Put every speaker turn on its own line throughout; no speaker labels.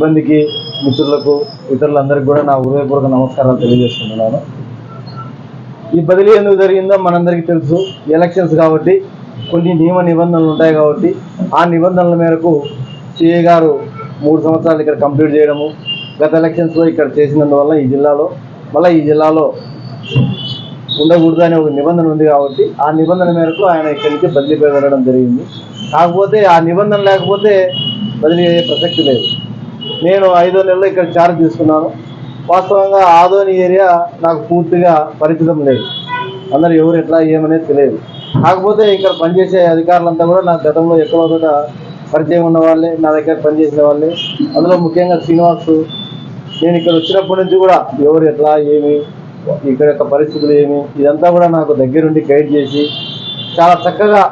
సిబ్బందికి మిత్రులకు ఇతరులందరికీ కూడా నా హృదయపూర్వక నమస్కారాలు తెలియజేస్తున్నాను. ఈ బదిలీ ఎందుకు జరిగిందో మనందరికీ తెలుసు. ఎలక్షన్స్ కాబట్టి కొన్ని నియమ నిబంధనలు ఉంటాయి కాబట్టి ఆ నిబంధనల మేరకు సిఏ గారు మూడు సంవత్సరాలు ఇక్కడ కంప్లీట్ చేయడము గత ఎలక్షన్స్లో ఇక్కడ చేసినందువల్ల ఈ జిల్లాలో మళ్ళీ ఈ జిల్లాలో ఉండకూడదు అనే ఒక నిబంధన ఉంది కాబట్టి ఆ నిబంధన మేరకు ఆయన ఇక్కడి నుంచి బదిలీపై వెళ్ళడం జరిగింది. కాకపోతే ఆ నిబంధన లేకపోతే బదిలీ అయ్యే ప్రసక్తి లేదు. నేను ఐదో నెలలో ఇక్కడ చార్జ్ తీసుకున్నాను. వాస్తవంగా ఆదోని ఏరియా నాకు పూర్తిగా పరిచితం లేదు. అందరు ఎవరు ఎట్లా ఏమనేది తెలియదు. కాకపోతే ఇక్కడ పనిచేసే అధికారులంతా కూడా నాకు గతంలో ఎక్కడో చోట పరిచయం ఉన్న వాళ్ళే నా దగ్గర పనిచేసిన వాళ్ళే. అందులో ముఖ్యంగా శ్రీనివాస్ నేను ఇక్కడ వచ్చినప్పటి నుంచి కూడా ఎవరు ఎట్లా ఏమి ఇక్కడ యొక్క పరిస్థితులు ఏమి ఇదంతా కూడా నాకు దగ్గరుండి గైడ్ చేసి చాలా చక్కగా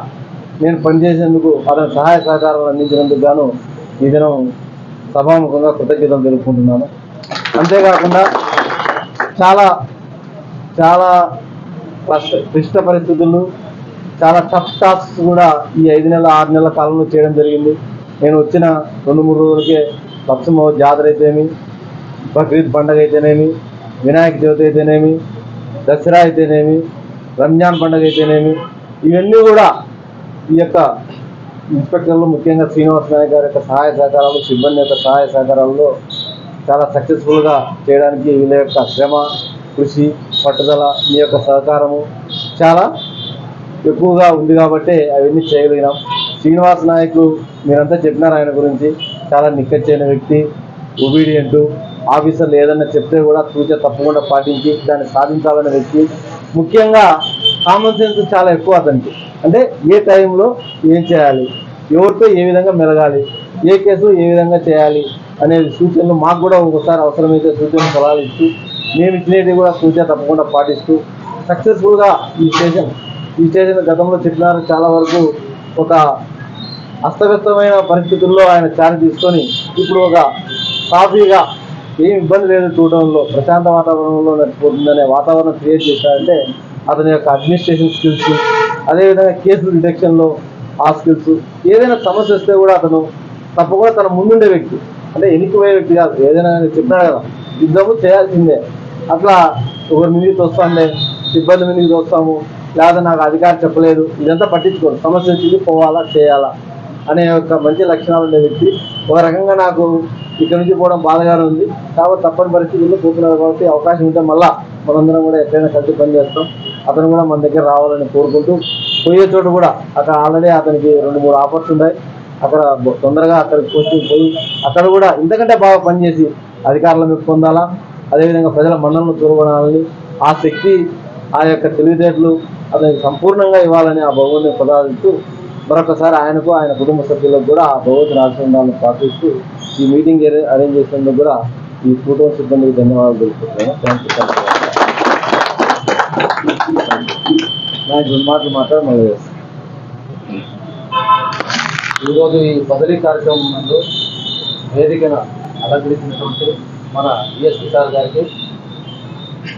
నేను పనిచేసేందుకు అతని సహాయ సహకారాలు అందించినందుకు గాను ఈ దినం సభాముఖంగా కృతజ్ఞతలు తెలుపుకుంటున్నాను. అంతేకాకుండా చాలా చాలా కష్ట క్లిష్ట పరిస్థితులు చాలా టఫ్ టాస్క్స్ కూడా ఈ ఐదు నెలల ఆరు నెలల కాలంలో చేయడం జరిగింది. నేను వచ్చిన రెండు మూడు రోజులకే లక్ష్మ జాతర అయితేనేమి బక్రీద్ పండుగ అయితేనేమి వినాయక చవితి అయితేనేమి దసరా అయితేనేమి రంజాన్ పండగ అయితేనేమి ఇవన్నీ కూడా ఈ యొక్క ఇన్స్పెక్టర్లు ముఖ్యంగా శ్రీనివాస్ నాయక్ గారి యొక్క సహాయ సహకారాలు సిబ్బంది యొక్క సహాయ సహకారాల్లో చాలా సక్సెస్ఫుల్గా చేయడానికి వీళ్ళ యొక్క శ్రమ కృషి పట్టుదల మీ యొక్క సహకారము చాలా ఎక్కువగా ఉంది కాబట్టి అవన్నీ చేయగలిగినాం. శ్రీనివాస్ నాయక్ మీరంతా చెప్పినారు ఆయన గురించి. చాలా నిక్కచ్చైన వ్యక్తి ఒబీడియంట్ ఆఫీసర్లు ఏదన్నా చెప్తే కూడా సూచన తప్పకుండా పాటించి దాన్ని సాధించాలనే వ్యక్తి. ముఖ్యంగా కామన్ సెన్స్ చాలా ఎక్కువ అతనికి. అంటే ఏ టైంలో ఏం చేయాలి? ఎవరితో ఏ విధంగా మెలగాలి? ఏ కేసు ఏ విధంగా చేయాలి? అనే సూచనలు మాకు కూడా ఒకసారి అవసరమైతే సూచనలు సలహాలు ఇస్తూ మేము ఇచ్చినవి కూడా సూచన తప్పకుండా పాటిస్తూ సక్సెస్ఫుల్గా ఈ స్టేషన్ ఈ స్టేషన్ గతంలో చెప్పినారు చాలా వరకు ఒక అస్తవ్యస్తమైన పరిస్థితుల్లో ఆయన ఛార్జ్ తీసుకొని ఇప్పుడు ఒక సాఫీగా ఏం ఇబ్బంది లేదు చూడడంలో ప్రశాంత వాతావరణంలో నడిచిపోతుందనే వాతావరణం క్రియేట్ చేశారంటే అతని యొక్క అడ్మినిస్ట్రేషన్ స్కిల్స్ అదేవిధంగా కేసు డిటెక్షన్లో ఆ స్కిల్స్ ఏదైనా సమస్య వస్తే కూడా అతను తప్పకుండా తన ముందుండే వ్యక్తి. అంటే ఎన్నికపోయే వ్యక్తి కాదు ఏదైనా చెప్పినాడు కదా యుద్ధము చేయాల్సిందే. అట్లా ఒకరి మీదకి తోస్తాంలే సిబ్బంది మీదకి తోస్తాము లేదా నాకు అధికారం చెప్పలేదు ఇదంతా పట్టించుకోరు సమస్య వచ్చింది పోవాలా చేయాలా అనే ఒక మంచి లక్షణాలు ఉండే వ్యక్తి. ఒక రకంగా నాకు ఇక్కడ నుంచి పోవడం బాధగానే ఉంది. కాబట్టి తప్పని పరిస్థితుల్లో పోతున్నారు కాబట్టి అవకాశం ఉంటే మళ్ళా మనందరం కూడా ఎక్కడైనా కలిసి పనిచేస్తాం అతను కూడా మన దగ్గర రావాలని కోరుకుంటూ పోయే చోట కూడా అక్కడ ఆల్రెడీ అతనికి రెండు మూడు ఆఫర్స్ ఉన్నాయి. అక్కడ తొందరగా అక్కడికి కోచింగ్ పోయి అక్కడ కూడా ఇంతకంటే బాగా పనిచేసి అధికారుల మీద పొందాలా? అదేవిధంగా ప్రజల మన్నలను చూరగొనాలని ఆ శక్తి ఆ యొక్క తెలివితేటలు అతనికి సంపూర్ణంగా ఇవ్వాలని ఆ భగవంతుని ప్రదాదిస్తూ మరొకసారి ఆయనకు ఆయన కుటుంబ సభ్యులకు కూడా ఆ భగవంతుని ఆశీర్వాదాలను ప్రార్థిస్తూ ఈ మీటింగ్ అరేంజ్ చేసినందుకు కూడా ఈ కుటుంబ సిబ్బందికి ధన్యవాదాలు తెలుపుతున్నాను. థ్యాంక్ యూ నాకు రెండు మాటలు మాత్రం మళ్ళీ చేస్తాను. ఈరోజు ఈ బదిలీ కార్యక్రమం నందు వేదికను అలంకరించినటువంటి మన డిఎస్పీ సార్ గారికి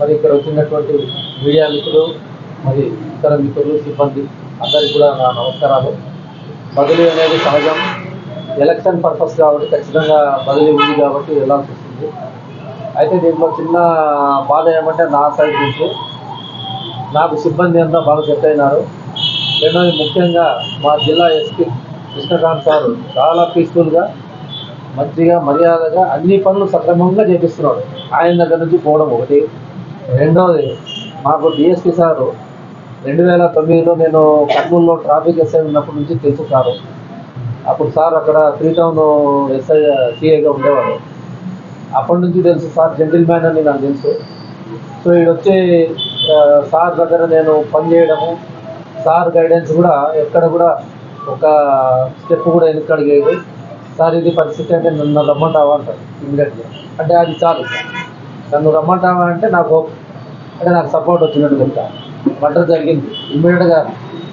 మరి ఇక్కడ వచ్చినటువంటి మీడియా మిత్రులు మరి ఇతర మిత్రులు సిబ్బంది అందరికీ కూడా నా నమస్కారాలు. బదిలీ అనేది సహజం. ఎలక్షన్ పర్పస్ కాబట్టి ఖచ్చితంగా బదిలీ ఉంది కాబట్టి వెళ్ళాల్సి వస్తుంది. అయితే దీంట్లో చిన్న బాధ ఏమంటే నా సైడ్ నుంచి నాకు సిబ్బంది అంతా బాగా సెట్ అయినారు. రెండోది ముఖ్యంగా మా జిల్లా ఎస్పీ కృష్ణకాంత్ సార్ చాలా పీస్ఫుల్గా మంచిగా మర్యాదగా అన్ని పనులు సక్రమంగా చేపిస్తున్నాడు. ఆయన దగ్గర నుంచి పోవడం ఒకటి. రెండోది మాకు డిఎస్పీ సారు రెండు వేల తొమ్మిదిలో నేను కర్నూలులో ట్రాఫిక్ ఎస్ఐ ఉన్నప్పటి నుంచి తెలుసు సారు. అప్పుడు సార్ అక్కడ త్రీ టౌన్ ఎస్ఐ సిఐగా ఉండేవాడు. అప్పటి నుంచి తెలుసు సార్ జెంటిల్ మ్యాన్ అని నాకు తెలుసు. సో ఈడొచ్చి ఆ, సార్ దగ్గర నేను పని చేయడము సార్ గైడెన్స్ కూడా ఎక్కడ కూడా ఒక స్టెప్ కూడా వెనక్కి అడిగేది సార్ ఇది పరిస్థితి అంటే నన్ను రమ్మంటావా అంటారు ఇమీడియట్గా అంటే అది చాలు. నన్ను రమ్మంటావా అంటే నాకు అంటే నాకు సపోర్ట్ వచ్చినట్టు చెప్తా. మటర్ జరిగింది. ఇమీడియట్గా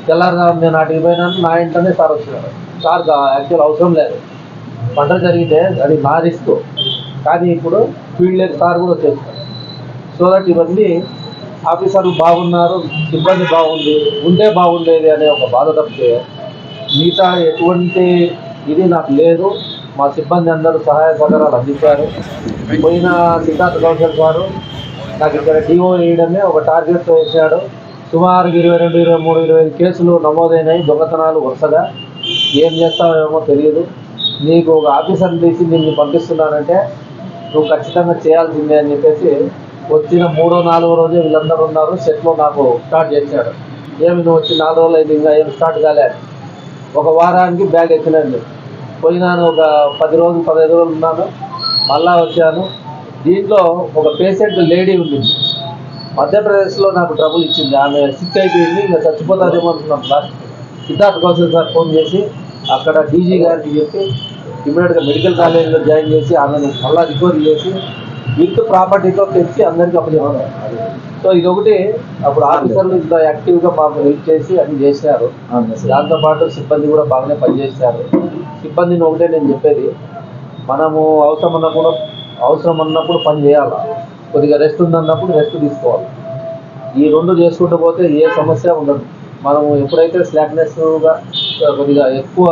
తెల్లారుజాము నేను అటుకి పోయినాను నా ఇంట్లోనే సార్ వచ్చినాడు. సార్ యాక్చువల్ అవసరం లేదు. మటర్ జరిగితే అది నా రిస్క్ కానీ ఇప్పుడు ఫీల్డ్ లేదు సార్ కూడా వచ్చేస్తారు. సో దట్ ఇవన్నీ ఆఫీసర్లు బాగున్నారు సిబ్బంది బాగుంది ఉంటే బాగుండేది అనే ఒక బాధ తప్పితే మిగతా ఎటువంటి ఇది నాకు లేదు.
మా సిబ్బంది అందరూ సహాయ సహకారాలు అందించారు. పోయిన సిద్ధార్థ కౌశల్ గారు నాకు ఇక్కడ డిఓ వేయడమే ఒక టార్గెట్ వేసాడు సుమారు ఇరవై రెండు ఇరవై మూడు ఇరవై ఐదు కేసులు నమోదైనాయి. దొంగతనాలు వరుసగా. ఏం చేస్తావేమో తెలియదు నీకు ఒక ఆఫీసర్ని తీసి నిన్ను పంపిస్తున్నానంటే నువ్వు ఖచ్చితంగా చేయాల్సిందే అని చెప్పేసి వచ్చిన మూడో నాలుగో రోజే వీళ్ళందరూ ఉన్నారు. సెట్లో నాకు స్టార్ట్ చేశాడు ఏమి నువ్వు వచ్చి నాలుగు రోజులు అయింది ఇంకా ఏం స్టార్ట్ కాలే ఒక వారానికి బ్యాగ్ ఎక్కినండి పోయినాను ఒక పది రోజులు పదహైదు రోజులు ఉన్నాను. మళ్ళా వచ్చాను. దీంట్లో ఒక పేషెంట్ లేడీ ఉంది మధ్యప్రదేశ్లో నాకు ట్రబుల్ ఇచ్చింది. ఆమె సిక్ అయిపోయింది ఇంకా చచ్చిపోతాదేమో అనుకున్నాం last Siddhartha Kaushal sir phone చేసి అక్కడ డీజీ గారికి చెప్పి ఇమీడియట్గా మెడికల్ కాలేజీలో జాయిన్ చేసి ఆమెను మళ్ళీ రికవరీ చేసి విత్ ప్రాపర్టీతో తెచ్చి అందరికీ అప్పచెప్పారు సో ఇది ఒకటి అప్పుడు ఆఫీసర్లు ఇంత యాక్టివ్గా మాకు హెల్ప్ చేసి అన్ని చేశారు. దాంతోపాటు సిబ్బంది కూడా బాగానే పనిచేశారు. సిబ్బందిని ఒకటే నేను చెప్పేది. మనము అవసరం ఉన్నప్పుడు అవసరం అన్నప్పుడు పని చేయాలి. కొద్దిగా రెస్ట్ ఉందన్నప్పుడు రెస్ట్ తీసుకోవాలి. ఈ రెండు చేసుకుంటూ పోతే ఏ సమస్య ఉండదు. మనము ఎప్పుడైతే స్లాక్నెస్గా కొద్దిగా ఎక్కువ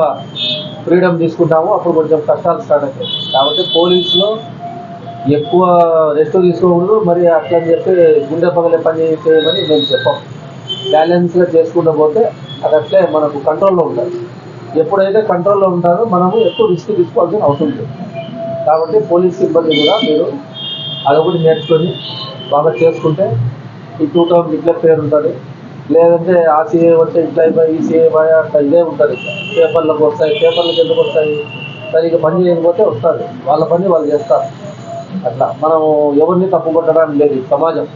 ఫ్రీడమ్ తీసుకుంటామో అప్పుడు కొంచెం కష్టాలు స్టార్ట్ అవుతాయి. కాబట్టి పోలీసులో ఎక్కువ రెస్ట్ తీసుకోకూడదు మరి అట్లా అని చెప్పి గుండె పగలే పని చేయమని మేము చెప్పాం. బ్యాలెన్స్గా చేసుకుంటూ పోతే అది అట్లే మనకు కంట్రోల్లో ఉంటుంది. ఎప్పుడైతే కంట్రోల్లో ఉంటారో మనము ఎక్కువ రిస్క్ తీసుకోవాల్సిన అవసరం లేదు. కాబట్టి పోలీస్ సిబ్బంది కూడా మీరు అదొకటి నేర్చుకొని బాగా చేసుకుంటే ఈ టూ టౌన్ ఇట్లా పేరు ఉంటుంది. లేదంటే ఆ సీఏ వస్తే ఇట్లా అయిపోయి ఈ సీఏ పోయి అట్లా ఇదే ఉంటుంది. పేపర్లకు వస్తాయి పేపర్లకు ఎందుకు వస్తాయి? సరిగ్గా పని చేయకపోతే వస్తుంది వాళ్ళ పని వాళ్ళు చేస్తారు. అట్లా. మనం ఎవరిని తప్పు కొట్టడానికి లేదు సమాజం.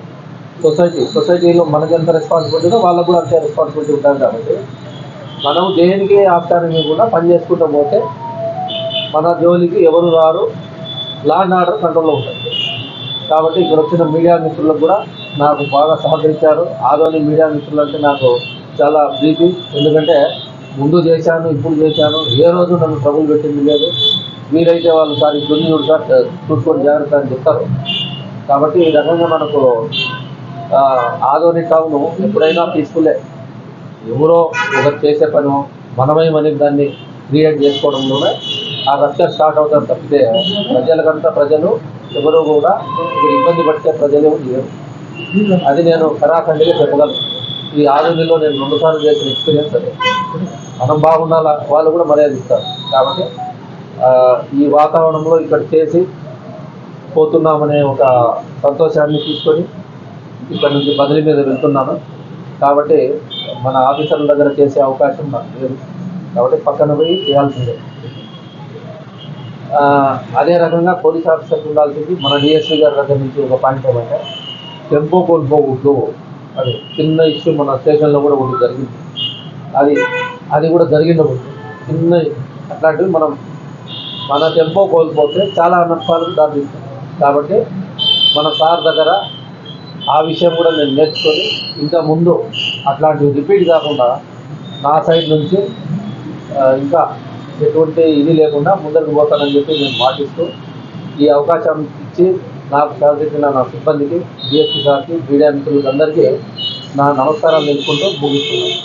సొసైటీ సొసైటీలో మనకి ఎంత రెస్పాన్సిబిలిటీ వాళ్ళకు కూడా అంతే రెస్పాన్సిబిలిటీ ఉంటుంది కాబట్టి మనం దేనికి ఆప్తానం కూడా పని చేసుకుంటూ పోతే మన జోలికి ఎవరు రారు? లా అండ్ ఆర్డర్ కంట్రోల్లో ఉంటుంది. కాబట్టి ఇక్కడ వచ్చిన మీడియా మిత్రులకు కూడా నాకు బాగా సహకరించారు. ఆదోని మీడియా మిత్రులు అంటే నాకు చాలా ప్రీతి. ఎందుకంటే ముందు చేశాను ఇప్పుడు చేశాను. ఏ రోజు నన్ను ట్రబుల్ పెట్టింది లేదు. వీలైతే వాళ్ళు సార్ ఇప్పుడు చూడు సార్ చూసుకొని జాగ్రత్త అని చెప్తారు. కాబట్టి ఈ రకంగా మనకు ఆ, టౌన్ ఎప్పుడైనా పీస్ఫుల్లే. ఎవరో ఒకరు చేసే పను మనమే మనకి దాన్ని క్రియేట్ చేసుకోవడంలోనే ఆ రక్ష స్టార్ట్ అవుతారు తప్పితే ప్రజలకంతా ప్రజలు ఎవరు కూడా ఇబ్బంది పడితే ప్రజలు లేరు. అది నేను కరాఖండిగా చెప్పగలను. ఈ ఆధునిలో నేను రెండుసార్లు చేసిన ఎక్స్పీరియన్స్ అదే. మనం బాగుండాలా? వాళ్ళు కూడా మర్యాద ఇస్తారు కాబట్టి ఈ వాతావరణంలో ఇక్కడ చేసి పోతున్నామనే ఒక సంతోషాన్ని తీసుకొని ఇక్కడ నుంచి బదిలీ మీద వెళ్తున్నాను. కాబట్టి మన ఆఫీసర్ల దగ్గర చేసే అవకాశం నాకు లేదు. కాబట్టి పక్కన పోయి చేయాల్సిందే. అదే రకంగా పోలీస్ ఆఫీసర్కి ఉండాల్సింది మన డిఎస్పీ గారి దగ్గర నుంచి ఒక పాయింట్ ఏమంటే టెంపో కోల్పోకూడదు అది చిన్న ఇష్యూ మన స్టేషన్లో కూడా ఒకటి జరిగింది. అది అది కూడా జరిగినప్పుడు చిన్న అట్లాంటివి మనం మన టెంపో కోల్పోతే చాలా నష్టాలకు దారితీస్తుంది కాబట్టి మన సార్ దగ్గర ఆ విషయం కూడా నేను నేర్చుకొని ఇంకా ముందు అట్లాంటివి రిపీట్ కాకుండా నా సైడ్ నుంచి ఇంకా ఎటువంటి ఇది లేకుండా ముందరికి పోతానని చెప్పి నేను మాటిస్తూ ఈ అవకాశం ఇచ్చి నాకు సహకరించిన నా సిబ్బందికి డిఎస్పీ సార్కి మీడియా మిత్రులందరికీ నా నమస్కారాలు తెలుపుకుంటూ ముగిస్తున్నాను.